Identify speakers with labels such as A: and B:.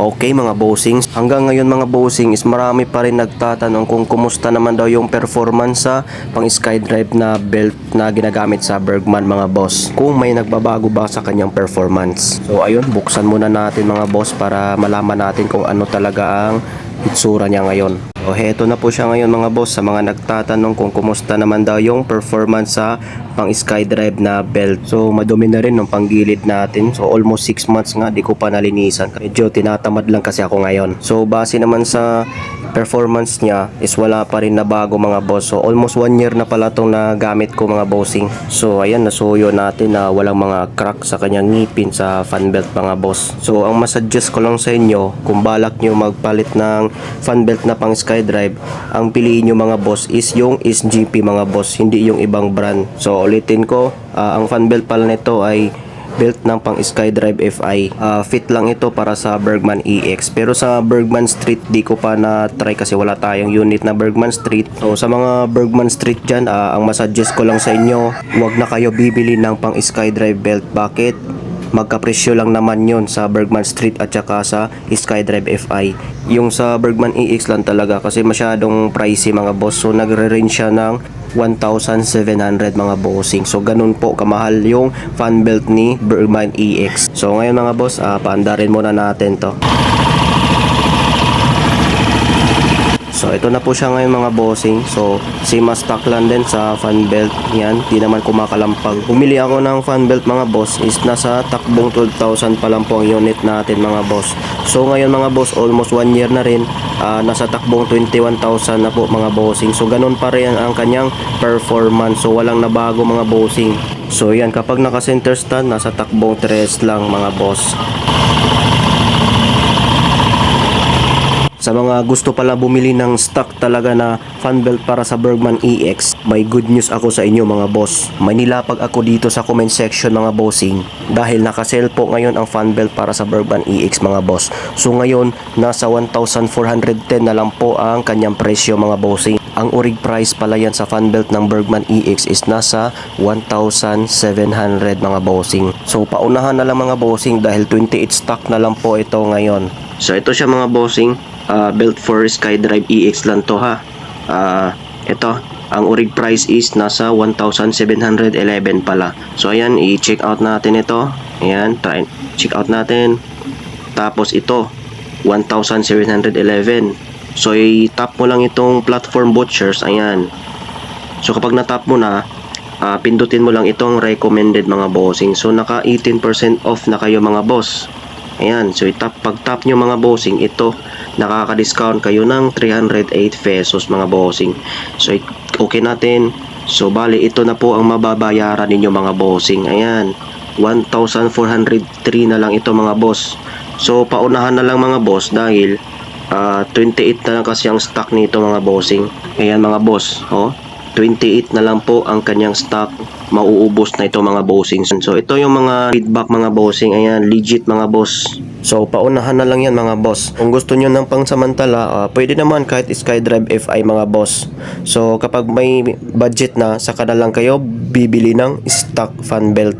A: Okay mga bossings, hanggang ngayon mga bossing is marami pa rin nagtatanong kung kumusta naman daw yung performance sa pang skydrive na belt na ginagamit sa Bergman mga boss. Kung may nagbabago ba sa kanyang performance. So ayun, buksan muna natin mga boss para malaman natin kung ano talaga ang itsura niya ngayon. So heto na po siya ngayon mga boss sa mga nagtatanong kung kumusta naman daw yung performance sa pang skydrive na belt. So madumi na rin ng panggilid natin. So almost 6 months nga di ko pa nalinisan. Medyo tinatamad lang kasi ako ngayon. So base naman sa performance niya is wala pa rin na bago mga boss. So almost 1 year na pala itong nagamit ko mga bossing. So ayan nasuyo natin na walang mga crack sa kanyang ngipin sa fan belt mga boss. So ang masuggest ko lang sa inyo kung balak nyo magpalit ng fan belt na pang skydrive, ang piliin nyo mga boss is yung SGP mga boss, hindi yung ibang brand. So ulitin ko, ah, ang fan belt pala nito ay belt ng pang skydrive FI Ah, fit lang ito para sa Bergman EX pero sa Bergman Street di ko pa na try kasi wala tayong unit na Bergman Street. So sa mga Bergman Street dyan ah, ang masuggest ko lang sa inyo huwag na kayo bibili ng pang skydrive belt. Bakit magkapresyo lang naman yon sa Bergman Street at saka sa Skydrive FI. Yung sa Bergman EX lang talaga kasi masyadong pricey mga boss. So nagre-range siya ng 1,700 mga bossing. So ganun po kamahal yung fan belt ni Bergman EX. So ngayon mga boss, ah, paandarin muna natin to. So ito na po siya ngayon mga bossing. So same as stock lang din sa fan belt yan. Di naman kumakalampag. Bumili ako ng fan belt mga boss is nasa takbong 12,000 pa lang po ang unit natin mga boss. So ngayon mga boss almost 1 year na rin. ah, nasa takbong 21,000 na po mga bossing. So ganun pa rin ang kanyang performance. So walang nabago mga bossing. So yan kapag naka center stand nasa takbong 3 lang mga boss. Sa mga gusto pala bumili ng stock talaga na fan belt para sa Bergman EX, may good news ako sa inyo mga boss. May nilapag ako dito sa comment section mga bossing dahil naka-sale po ngayon ang fan belt para sa Bergman EX mga boss. So ngayon, nasa 1,410 na lang po ang kanyang presyo mga bossing. Ang orig price pala yan sa fan belt ng Bergman EX is nasa 1,700 mga bossing. So paunahan na lang mga bossing dahil 28 stock na lang po ito ngayon. So ito siya mga bossing, Ah, belt for SkyDrive EX lang to ha. Ah, ito, ang orig price is nasa 1,711 pala. So ayan, i-check out natin ito. Ayan, try, check out natin. Tapos ito, 1,711. So i-tap mo lang itong platform butchers. Ayan. So kapag na-tap mo na, ah, pindutin mo lang itong recommended mga bossing. So naka 18% off na kayo mga boss. Ayan, so itap, pag tap nyo mga bossing, ito, nakaka-discount kayo ng 308 pesos mga bossing. So, okay natin. So, bali, ito na po ang mababayaran ninyo mga bossing. Ayan, 1,403 na lang ito mga boss. So, paunahan na lang mga boss dahil ah, 28 na lang kasi ang stock nito mga bossing. Ayan mga boss, oh. 28 na lang po ang kanyang stock mauubos na ito mga bossing. So ito yung mga feedback mga bossing. Ayan legit mga boss. So paunahan na lang yan mga boss. Kung gusto nyo ng pangsamantala ah, pwede naman kahit skydrive FI mga boss. So kapag may budget na saka na lang kayo bibili ng stock fan belt